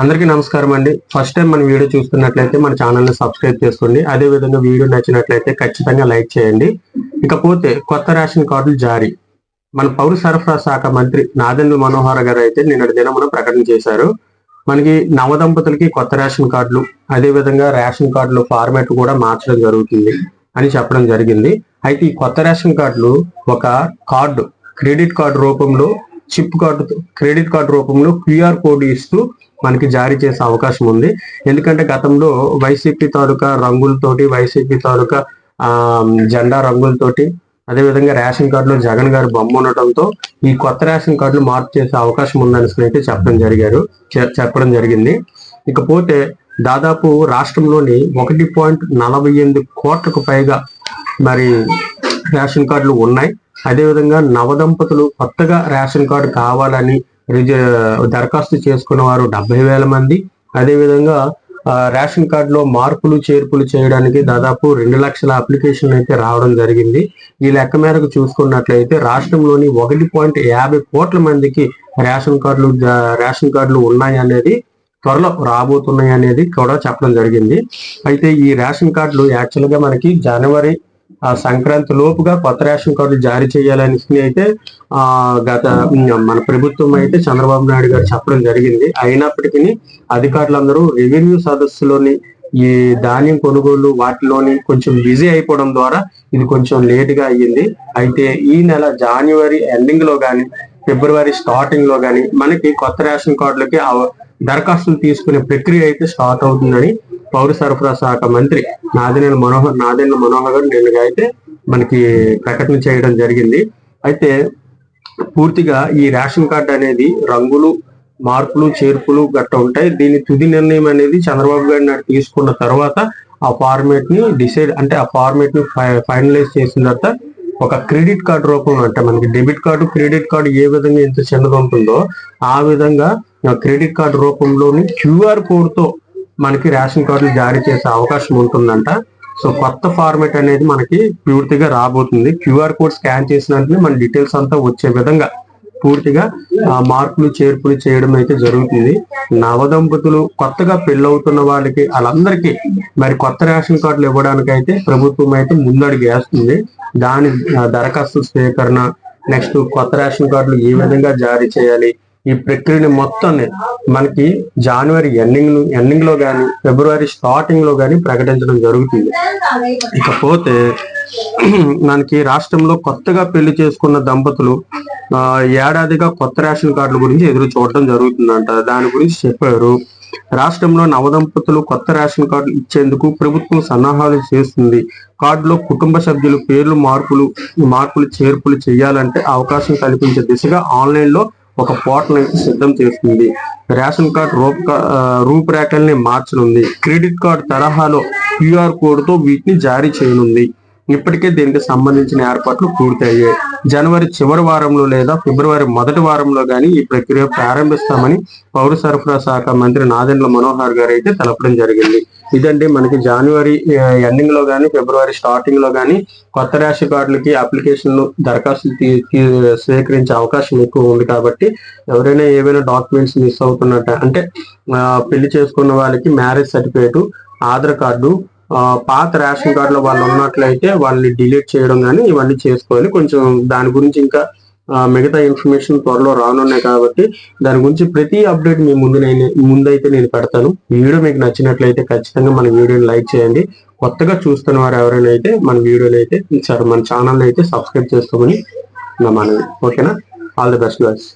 అందరికీ నమస్కారం అండి. ఫస్ట్ టైం మన వీడియో చూస్తున్నట్లయితే మన ఛానల్ని సబ్స్క్రైబ్ చేసుకోండి. అదే విధంగా వీడియో నచ్చినట్లయితే ఖచ్చితంగా లైక్ చేయండి. ఇకపోతే కొత్త రేషన్ కార్డులు జారీ. మన పౌర సరఫరా శాఖ మంత్రి నాదెండ్ల మనోహర్ గారు అయితే నిన్నటి దినమున ప్రకటన చేశారు. మనకి నవదంపతులకి కొత్త రేషన్ కార్డులు అదే విధంగా రేషన్ కార్డులు ఫార్మాట్ కూడా మార్చడం జరుగుతుంది అని చెప్పడం జరిగింది. అయితే ఈ కొత్త రేషన్ కార్డులు ఒక కార్డు క్రెడిట్ కార్డు రూపంలో చిప్ కార్డు క్రెడిట్ కార్డు రూపంలో క్యూఆర్ కోడ్ ఇస్తూ మనకి జారీ చేసే అవకాశం ఉంది. ఎందుకంటే గతంలో వైసీపీ తాలూకా రంగులతోటి వైసీపీ తాలూకా ఆ జెండా రంగులతోటి అదేవిధంగా రేషన్ కార్డులో జగన్ గారి బొమ్మ ఉండటంతో ఈ కొత్త రేషన్ కార్డులు మార్పు చేసే అవకాశం ఉందని అయితే చెప్పడం జరిగారు. చెప్పడం జరిగింది. ఇకపోతే దాదాపు రాష్ట్రంలోని ఒకటి పాయింట్ నలభై ఎనిమిది కోట్లకు పైగా మరి రేషన్ కార్డులు ఉన్నాయి. అదేవిధంగా నవదంపతులు కొత్తగా రేషన్ కార్డు కావాలని రిజ దరఖాస్తు చేసుకున్న వారు డెబ్బై వేల మంది. అదేవిధంగా రేషన్ కార్డులో మార్పులు చేర్పులు చేయడానికి దాదాపు రెండు లక్షల అప్లికేషన్ అయితే రావడం జరిగింది. ఈ లెక్క మేరకు చూసుకున్నట్లయితే రాష్ట్రంలోని ఒకటి పాయింట్ యాభై కోట్ల మందికి రేషన్ కార్డులు రేషన్ కార్డులు ఉన్నాయి అనేది త్వరలో రాబోతున్నాయి అనేది కూడా చెప్పడం జరిగింది. అయితే ఈ రేషన్ కార్డులు యాక్చువల్గా మనకి జనవరి ఆ, సంక్రాంతి లోపుగా కొత్త రేషన్ కార్డులు జారీ చేయాలని అయితే ఆ గత మన ప్రభుత్వం అయితే చంద్రబాబు నాయుడు గారు చెప్పడం జరిగింది. అయినప్పటికీ అధికారులందరూ రెవెన్యూ సదస్సులోని ఈ ధాన్యం కొనుగోలు వాటిలోని కొంచెం బిజీ అయిపోవడం ద్వారా ఇది కొంచెం లేట్గా అయ్యింది. అయితే ఈ నెల జనవరి ఎండింగ్లో గాని ఫిబ్రవరి స్టార్టింగ్లో గాని మనకి కొత్త రేషన్ కార్డులకి దరఖాస్తులు తీసుకునే ప్రక్రియ అయితే స్టార్ట్ అవుతుందని పౌర సరఫరా శాఖ మంత్రి నాదినేని మనోహర్ నాదెండ్ల మనోహర్ గారు నిన్నగా అయితే మనకి ప్రకటన చేయడం జరిగింది. అయితే పూర్తిగా ఈ రేషన్ కార్డు అనేది రంగులు మార్పులు చేర్పులు గట్ట ఉంటాయి. దీని తుది నిర్ణయం అనేది చంద్రబాబు గారి నాడు తీసుకున్న తర్వాత ఆ ఫార్మేట్ని డిసైడ్ అంటే ఆ ఫార్మేట్ని ఫైనలైజ్ చేసిన తర్వాత ఒక క్రెడిట్ కార్డు రూపంలో అంటే మనకి డెబిట్ కార్డు క్రెడిట్ కార్డు ఏ విధంగా ఎంత చిన్నది ఉంటుందో ఆ విధంగా క్రెడిట్ కార్డు రూపంలోని క్యూఆర్ కోడ్తో మనకి రేషన్ కార్డులు జారీ చేసే అవకాశం ఉంటుందంట. సో కొత్త ఫార్మేట్ అనేది మనకి పూర్తిగా రాబోతుంది. క్యూఆర్ కోడ్ స్కాన్ చేసిన వెంటనే మన డీటెయిల్స్ అంతా వచ్చే విధంగా పూర్తిగా మార్పులు చేర్పులు చేయడం అయితే జరుగుతుంది. నవదంపతులు కొత్తగా పెళ్ళవుతున్న వాళ్ళకి వాళ్ళందరికీ మరి కొత్త రేషన్ కార్డులు ఇవ్వడానికి అయితే ప్రభుత్వం అయితే ముందడుగు వేస్తుంది. దాని దరఖాస్తు స్వీకరణ నెక్స్ట్ కొత్త రేషన్ కార్డులు ఏ విధంగా జారీ చేయాలి ఈ ప్రక్రియని మొత్తాన్ని మనకి జనవరి ఎండింగ్ ఎండింగ్లో గాని ఫిబ్రవరి స్టార్టింగ్లో కానీ ప్రకటించడం జరుగుతుంది. ఇకపోతే మనకి రాష్ట్రంలో కొత్తగా పెళ్ళి చేసుకున్న దంపతులు ఆ, ఏడాదిగా కొత్త రేషన్ కార్డుల గురించి ఎదురు చూడటం జరుగుతుందంట. దాని గురించి చెప్పారు. రాష్ట్రంలో నవదంపతులు కొత్త రేషన్ కార్డు ఇచ్చేందుకు ప్రభుత్వం సన్నాహాలు చేస్తుంది. కార్డులో కుటుంబ సభ్యులు పేర్లు మార్పులు మార్పులు చేర్పులు చేయాలంటే అవకాశం కల్పించే దిశగా ఆన్లైన్లో ఒక పోర్టల్ సిద్ధం చేస్తుంది. రేషన్ కార్డ్ రూప రూపురేఖల్ని మార్చనుంది. క్రెడిట్ కార్డ్ తరహాలో క్యూఆర్ కోడ్తో వీటిని జారీ చేయనుంది. ఇప్పటికే దీనికి సంబంధించిన ఏర్పాట్లు పూర్తయ్యాయి. జనవరి చివరి వారంలో లేదా ఫిబ్రవరి మొదటి వారంలో గాని ఈ ప్రక్రియ ప్రారంభిస్తామని పౌర సరఫరా శాఖ మంత్రి నాదెండ్ల మనోహర్ గారు అయితే తెలపడం జరిగింది. ఇదండి మనకి జనవరి ఎండింగ్లో గాని ఫిబ్రవరి స్టార్టింగ్లో గాని కొత్త రేషన్ కార్డులకి అప్లికేషన్లు దరఖాస్తులు తీ- స్వీకరించే అవకాశం ఎక్కువ ఉంది కాబట్టి ఎవరైనా ఏవైనా డాక్యుమెంట్స్ మిస్ అవుతున్నట్ట అంటే పెళ్ళి చేసుకున్న వాళ్ళకి మ్యారేజ్ సర్టిఫికేట్ ఆధార్ కార్డు పాత రేషన్ కార్డులో వాళ్ళు ఉన్నట్లయితే వాళ్ళని డిలీట్ చేయడం కానీ ఇవన్నీ చేసుకోవాలి. కొంచెం దాని గురించి ఇంకా మిగతా ఇన్ఫర్మేషన్ త్వరలో రానున్నాయి కాబట్టి దాని గురించి ప్రతి అప్డేట్ మీ ముందు నేను ముందైతే నేను పెడతాను. వీడియో మీకు నచ్చినట్లయితే ఖచ్చితంగా మన వీడియోని లైక్ చేయండి. కొత్తగా చూస్తున్న వారు ఎవరైనా అయితే మన వీడియోని అయితే సరే మన ఛానల్ అయితే సబ్స్క్రైబ్ చేసుకోమని నా మనవి. ఓకేనా? All the best guys